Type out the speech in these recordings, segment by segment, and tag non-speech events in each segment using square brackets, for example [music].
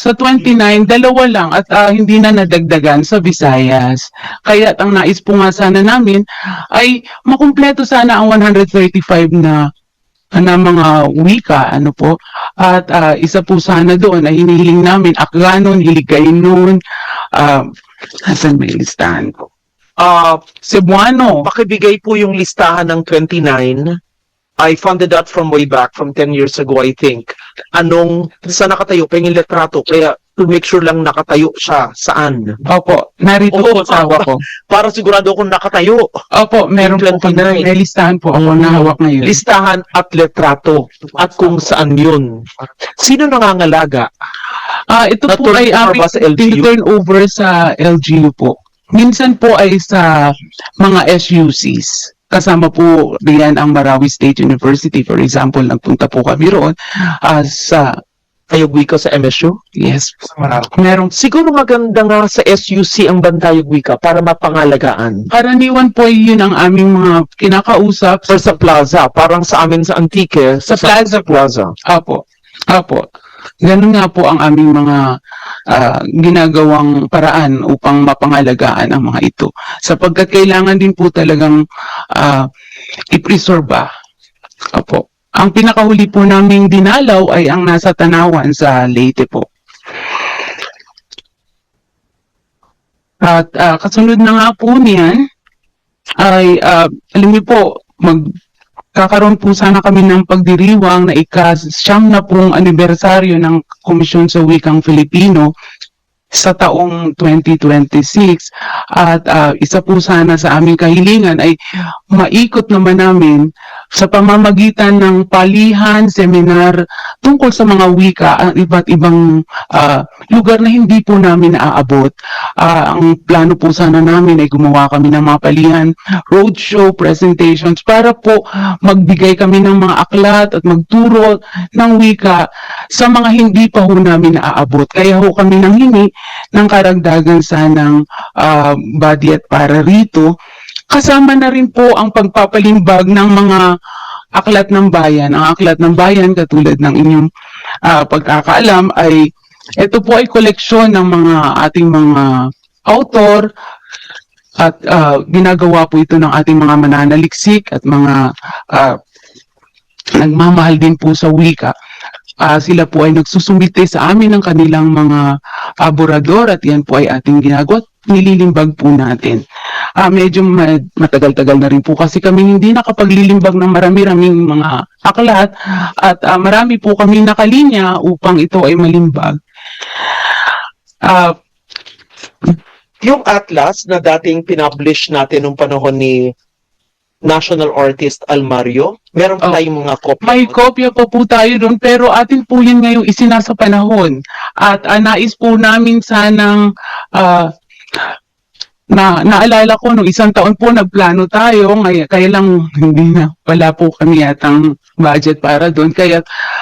sa 29, dalawa lang at ah, hindi na nadagdagan sa Visayas. Kaya ang nais po nga sana namin ay makumpleto sana ang 135 na na mga wika, ano po. At ah, isa po sana doon ay hinihiling namin Akganon, Hiligaynon, uh, asan may listahan ko? Ah, Cebuano. pakibigay po yung listahan ng 29. I funded that from way back, from 10 years ago, I think. Anong, sa nakatayo, pengin letrato, kaya to make sure lang nakatayo siya, saan? Opo, narito Oo, po sa hawak ko. Para sigurado kung nakatayo. Opo, meron po 29. kami, may listahan po ako na hawak ngayon. Listahan at letrato, at kung saan yun. Sino nangangalaga? Ah, ito po ay pa aming sa LGU? turn over sa LGU po. Minsan po ay sa mga SUCs. Kasama po riyan ang Marawi State University. For example, nagpunta po kami roon ah, sa, Tayog wika sa MSU? yes, merong Siguro maganda nga sa SUC ang Bantayog Wika para mapangalagaan. karaniwan po yun ang aming mga kinakausap Or sa plaza, parang sa amin sa Antique, sa plaza po. plaza. Apo. Apo. Ganun nga po ang aming mga ah, ginagawang paraan upang mapangalagaan ang mga ito. Sapagkat kailangan din po talagang ah, i-preserve ba. Apo. Ang pinakahuli po naming dinalaw ay ang nasa Tanawan sa Leyte po. At ah, kasunod na nga po niyan ay ah, alam niyo po mag kakaroon po sana kami ng pagdiriwang na ika-siyam na pong anibersaryo ng Komisyon sa Wikang Filipino sa taong 2026 at ah, isa po sana sa aming kahilingan ay maikot naman namin sa pamamagitan ng palihan, seminar tungkol sa mga wika ang iba't ibang ah, lugar na hindi po namin naaabot. Ah, ang plano po sana namin ay gumawa kami ng mga palihan, roadshow, presentations para po magbigay kami ng mga aklat at magturo ng wika sa mga hindi pa ho namin naaabot. Kaya ho kami nanghingi ng karagdagan sanang ah, budget para rito. Kasama na rin po ang pagpapalimbag ng mga aklat ng bayan. Ang aklat ng bayan, katulad ng inyong ah, pagkakaalam, ay ito po ay koleksyon ng mga ating mga author at ah, ginagawa po ito ng ating mga mananaliksik at mga ah, nagmamahal din po sa wika. Ah, sila po ay nagsusumite sa amin ng kanilang mga aborador at yan po ay ating ginagawa nililimbag po natin. Ah, medyo ma- matagal-tagal na rin po kasi kami hindi nakapaglilimbag ng marami-raming mga aklat at ah, marami po kami nakalinya upang ito ay malimbag. Ah, Yung atlas na dating pinublish natin nung panahon ni national artist Almario, meron pa Oh. tayong mga kopya. May kopya pa po tayo doon pero atin po yun ngayong isinasa panahon. At ah, nais po namin sanang ah, na naalala ko nung isang taon po nagplano tayo ngay kaya lang hindi na wala po kami yatang budget para doon kaya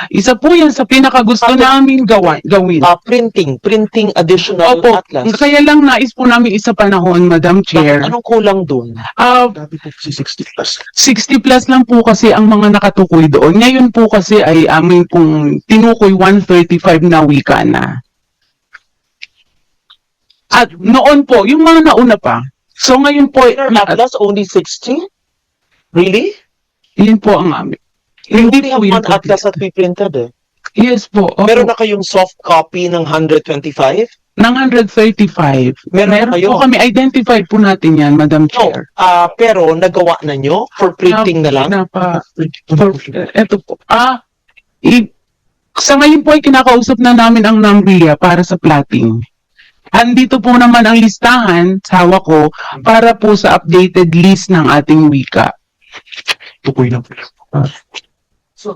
isa po yan sa pinakagusto Bakit? namin gawa, gawin. Ah, printing, printing additional Opo, atlas. kaya lang nais po namin isa panahon, Madam Chair. Bakit? Anong kulang doon? Ah, po si 60 plus. 60 plus lang po kasi ang mga nakatukoy doon. Ngayon po kasi ay amin pong tinukoy 135 na wika na. At noon po, yung mga nauna pa. So ngayon po, na, atlas only 60? Really? yun po ang amin. Hindi only po have yun one po. atlas that we printed eh. Yes po. opo. Meron na kayong soft copy ng 125? ng 135. Meron na kayo? po kami, identified po natin yan, Madam No. Chair. Ah, pero nagawa na nyo for printing na lang? Napa, for, eto po. Ah, i, sa ngayon po ay kinakausap na namin ang NAMRIA para sa plotting. Andito po naman ang listahan sa hawak ko para po sa updated list ng ating wika. Tukoy na. So,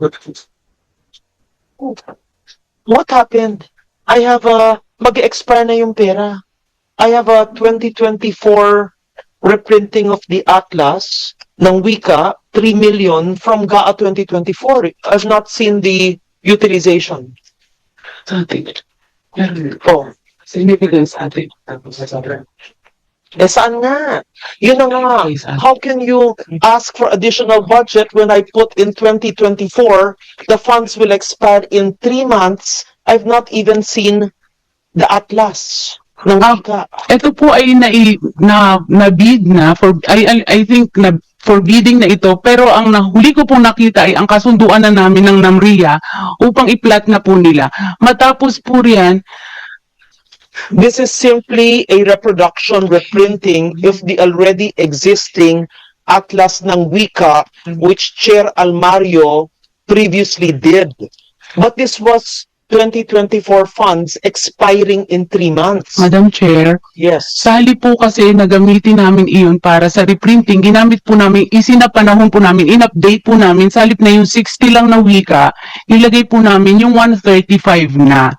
what happened? I have a, mag-expire na yung pera. I have a 2024 reprinting of the Atlas ng Wika, 3 million from GAA 2024. I've not seen the utilization. Sa ating, Oh, significance sa ating. eh saan nga? Yun na nga. How can you ask for additional budget when I put in 2024, the funds will expire in three months? I've not even seen the atlas ng Ah, wika. Ito po ay na, na, nabid na, for, I, I, I think na forbidding na ito, pero ang nahuli ko pong nakita ay ang kasunduan na namin ng NAMRIA upang i-plat na po nila. Matapos po riyan, This is simply a reproduction, reprinting of the already existing atlas ng wika which Chair Almario previously did. But this was 2024 funds expiring in three months. Madam Chair, Yes. Sali po kasi na gamitin namin iyon para sa reprinting, ginamit po namin, isinapanahon po namin, in-update po namin, salip na yung 60 lang na wika, ilagay po namin yung 135 na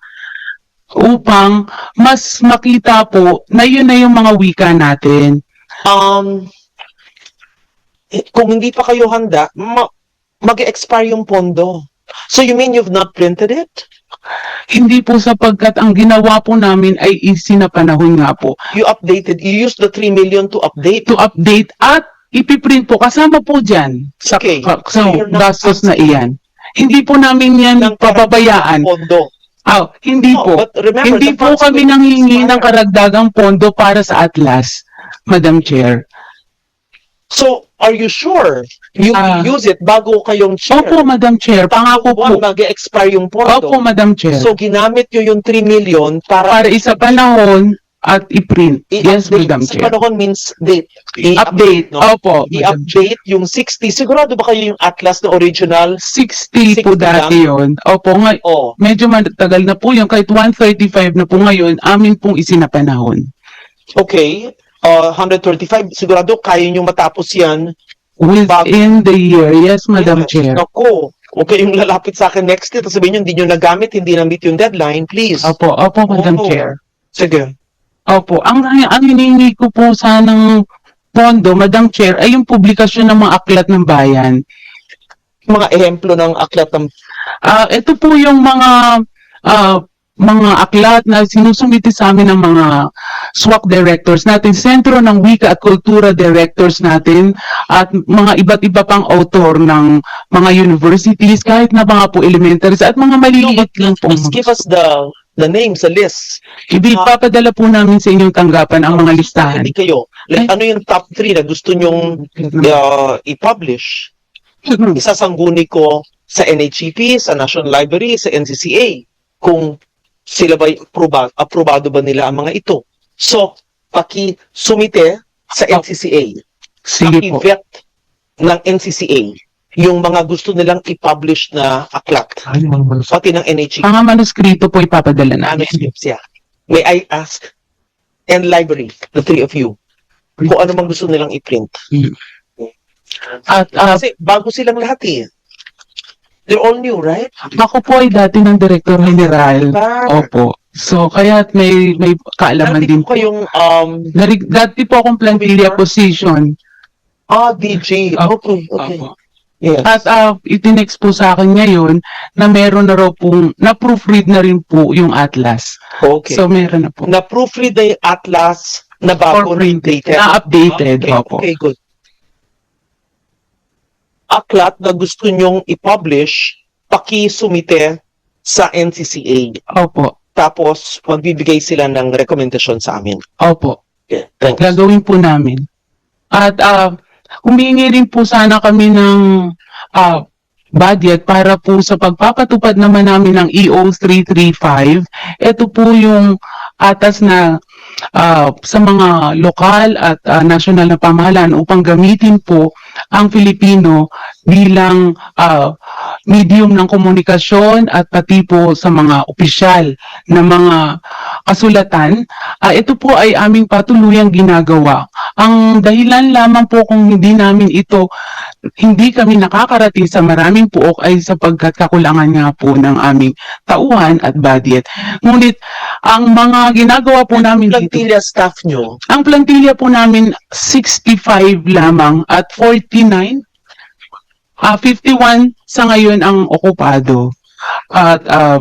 upang mas makita po na yun na yung mga wika natin. Um, eh, kung hindi pa kayo handa, ma- mag-expire yung pondo. So you mean you've not printed it? Hindi po sapagkat ang ginawa po namin ay isinapanahon nga po You updated, you used the 3 million to update. to update at ipiprint po kasama po dyan sa, Okay. sa So not gastos na iyan. Hindi po namin yan ng papabayaan. pondo. Ah, hindi No, po. remember, Hindi po kami nanghingi ng karagdagang pondo para sa Atlas, Madam Chair. So, are you sure you will use it bago kayong chair? Opo, Madam Chair. Pangako po. Mag-expire yung pondo. Opo, Madam Chair. So, ginamit nyo yung 3 million para para isa panahon at i-print. Yes, i-update. Madam Sa Chair. panahon means date. Update. no? Opo, Madam Chair. I-update yung 60. Sigurado ba kayo yung Atlas na original? 60 po 60 dati yun. Opo, nga, Oh, medyo matagal na po yun. Kahit 135 na po ngayon, amin pong isinapanahon. okay. Uh, 135. Sigurado kaya nyo matapos yan. Within the year. Yes, Madam Yes. Chair. Naku. Okay, yung lalapit sa akin next year, tapos sabihin nyo, hindi nyo nagamit, hindi na-meet yung deadline, please. Opo, opo, Madam Oo. Chair. Sige. Opo, ang ang hinihingi ko po sanang pondo, Madam Chair, ay yung publikasyon ng mga aklat ng bayan. Mga ehemplo ng aklat ng Ah, ito po yung mga ah, mga aklat na sinusumiti sa amin ng mga SWAC directors natin, Sentro ng Wika at Kultura directors natin, at mga iba't iba pang author ng mga universities, kahit na mga po elementaries, at mga maliliit lang po. Please give us the the names, the list. Ipapadala po namin sa inyong tanggapan ang mga listahan. Hindi kayo. Like, Ay. ano yung top 3 na gusto nyong uh, i-publish? Isasangguni ko sa NHEP, sa National Library, sa NCCA. Kung sila ba aproba, aprobado ba nila ang mga ito. So, paki-sumite sa NCCA. Sige po. Paki-vet ng NCCA yung mga gusto nilang i-publish na aklat. Pati ng NHEP. Mga manuskrito po ipapadala namin. manuscripts, yeah. May I ask, and library, the three of you, kung ano mang gusto nilang i-print. At ah, Kasi bago silang lahat eh. They're all new, right? ako po ay dati ng Director General. Ah, Opo. So, kaya may, may kaalaman dati din po. kayong, um, Dati po akong plantilla position. ah, DJ. Okay, okay. Opo. Yes. At uh, itinext po sa akin ngayon na meron na raw pong, na-proofread na rin po yung Atlas. Okay. So, meron na po. Na-proofread na yung atlas na bago printing. updated. Na-updated. Okay, Opo. okay, good. Aklat na gusto nyong i-publish, paki-sumite sa NCCA. Opo. Tapos, magbibigay sila ng recommendation sa amin. Opo. Okay, thanks. Gagawin po namin. At uh, humingi rin po sana kami ng ah, budget para po sa pagpapatupad naman namin ng EO 335. Ito po yung atas na ah, sa mga lokal at ah, national na pamahalaan upang gamitin po ang Filipino bilang ah, medium ng komunikasyon at pati po sa mga opisyal na mga kasulatan. Ah, ito po ay aming patuluyang ginagawa. Ang dahilan lamang po kung hindi namin ito, hindi kami nakakarating sa maraming puok ay sapagkat kakulangan nga po ng aming tauhan at budget. Ngunit ang mga ginagawa po namin dito, Plantilla staff nyo, ang plantilla po namin 65 lamang at 49 ah 51 sa ngayon ang okupado. At ah,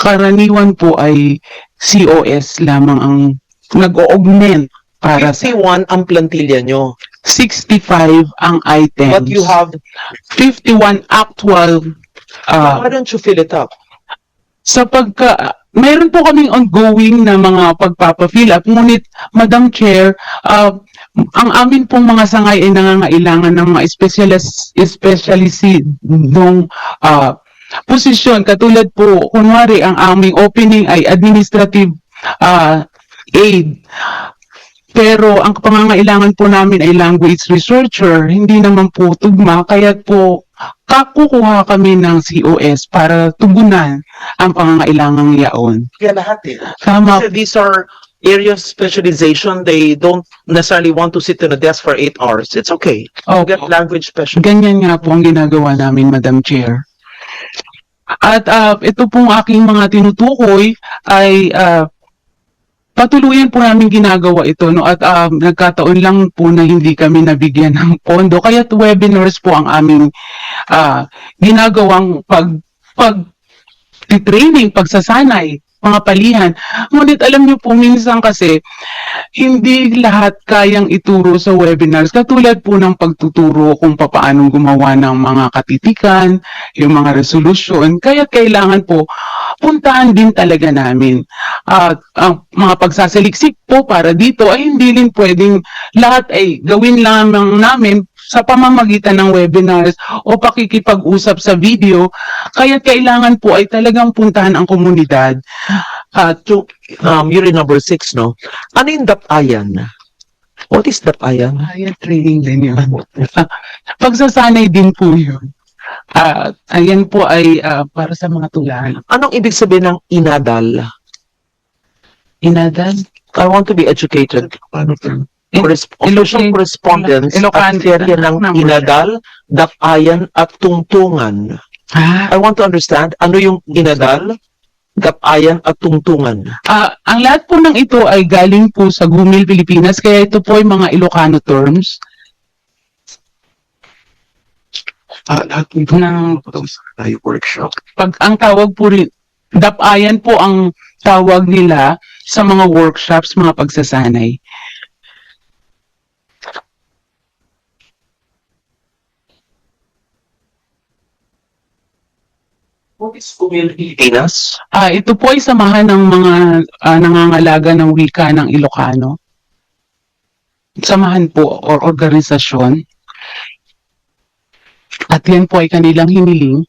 karaniwan po ay COS lamang ang nag-augment para sa 51 ang plantilla nyo. 65 ang items. But you have, 51 actual ah, why don't you fill it up? sa pagka mayroon po kaming ongoing na mga pagpapafill up. Ngunit, Madam Chair, ah, ang amin pong mga sangay ay nangangailangan ng mga specialist, specialist ng ah, posisyon. Katulad po, kunwari, ang aming opening ay administrative ah, aid. Pero ang pangangailangan po namin ay language researcher, hindi naman po tugma, kaya po kakukuha kami ng COS para tugunan ang pangangailangang yaon. Kaya lahat eh. Tama Kasi these are area of specialization. They don't necessarily want to sit in a desk for eight hours. It's okay. po. Get language specialist. Ganyan nga po ang ginagawa namin, Madam Chair. At ah, ito pong aking mga tinutukoy ay ah, patuloyan po namin ginagawa ito no? At ah, nagkataon lang po na hindi kami nabigyan ng pondo. Kaya webinars po ang aming ah, ginagawang pag pag training, pagsasanay, mga palihan. Ngunit alam niyo po, minsan kasi, hindi lahat kayang ituro sa webinars. Katulad po ng pagtuturo kung papaanong gumawa ng mga katitikan, yung mga resolusyon. Kaya kailangan po, puntahan din talaga namin. At ang mga pagsasaliksik po para dito ay hindi rin pwedeng lahat ay gawin lamang namin sa pamamagitan ng webinars o pakikipag-usap sa video. Kaya kailangan po ay talagang puntahan ang komunidad. Uh, to, um, you're in number six, no? Ano yung dapayan? What is dapayan? Kaya training din yun. [laughs] Pagsasanay din po yun. At ayan po ay ah, para sa mga tulahan. Anong ibig sabihin ng inadal? Inadal? I want to be educated. Corresp- official correspondence at Ilocano- serye ng Number. inadal, dapayan at tungtungan. Ah, I want to understand ano yung inadal, dapayan at tungtungan. ah, ang lahat po ng ito ay galing po sa Gumil, Pilipinas. Kaya ito po ay mga Ilocano terms. Ah, lahat ng ng tayo workshop. pag ang tawag po rin dapayan po ang tawag nila sa mga workshops, mga pagsasanay. Is Kumil Pilipinas? Ah, ito po ay samahan ng mga ah, nangangalaga ng wika ng Ilocano. Samahan po or organisasyon. At yan po ay kanilang hiniling.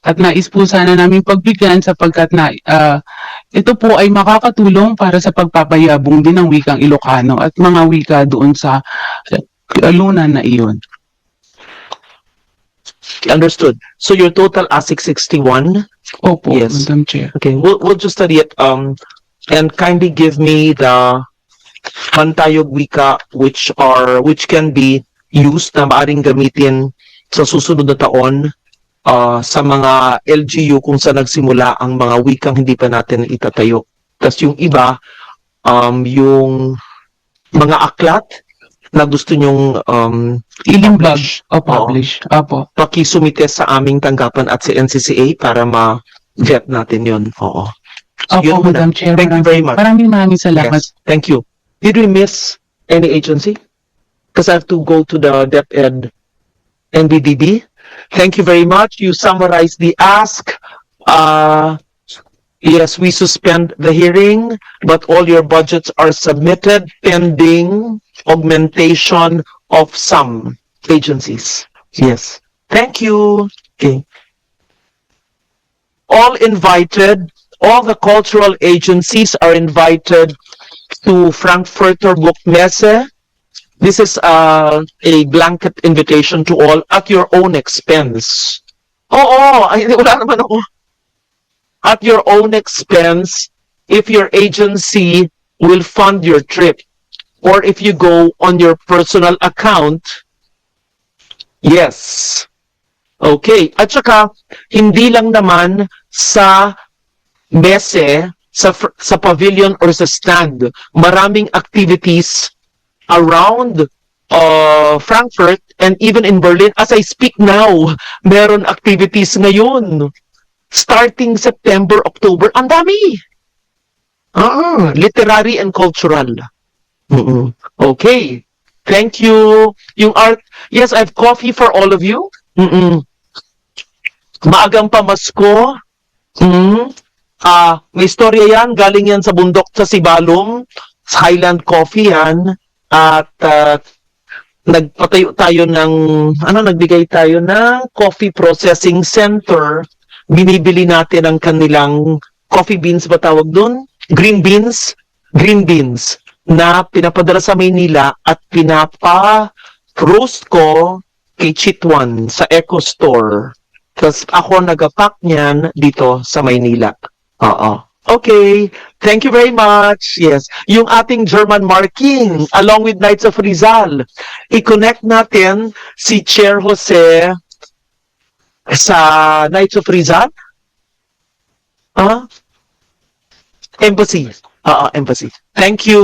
At nais po sana namin pagbigyan sapagkat na ah, ito po ay makakatulong para sa pagpapayabong din ng wikang Ilocano at mga wika doon sa uh, lunan na iyon. Understood. So your total ASIC 61. Opo, Yes. Madam Chair. Okay, we'll, we'll just study it. Um, and kindly give me the Pantayog Wika which are, which can be used na maaring gamitin sa susunod na taon uh, sa mga LGU kung saan nagsimula ang mga wikang hindi pa natin itatayo. Tapos yung iba, um, yung mga aklat na gusto nyong um, Ilimbag o publish. Opo. pakisumite sa aming tanggapan at sa NCCA para ma-vet natin yon. Oo. Opo, Yun muna. Madam Chair. Thank you very much. Maraming maraming salamat. Yes, thank you. Did we miss any agency? Because I have to go to the DepEd NBDB. Thank you very much. You summarized the ask. Uh, yes, we suspend the hearing, but all your budgets are submitted pending augmentation of some agencies. Yes. Thank you. Okay. All invited, all the cultural agencies are invited to Frankfurter Buchmesse. This is uh, a blanket invitation to all at your own expense. Oo, ay, wala naman ako. At your own expense, if your agency will fund your trip, or if you go on your personal account, yes. Okay. At saka, hindi lang naman sa mese, sa, sa pavilion or sa stand, maraming activities around uh, Frankfurt and even in Berlin. As I speak now, meron activities ngayon. Starting September, October, ang dami. Ah, literary and cultural. Mm-mm. Okay. Thank you. Yung art, yes, I have coffee for all of you. Mm-mm. Maagang pamasko. Mm. Ah, may istorya yan, galing yan sa bundok sa Sibalom, Highland Coffee yan, at ah, nagpatayo tayo ng, ano, nagbigay tayo ng coffee processing center. Binibili natin ang kanilang coffee beans ba tawag doon? Green beans? Green beans na pinapadala sa Maynila at pinapa-roast ko kay Chitwan sa Eco Store. Tapos ako nagapak niyan dito sa Maynila. Oo. Okay. Thank you very much. Yes. Yung ating German marking along with Knights of Rizal. I-connect natin si Chair Jose sa Knights of Rizal. Ah? Embassy. Oo, embassy. Thank you.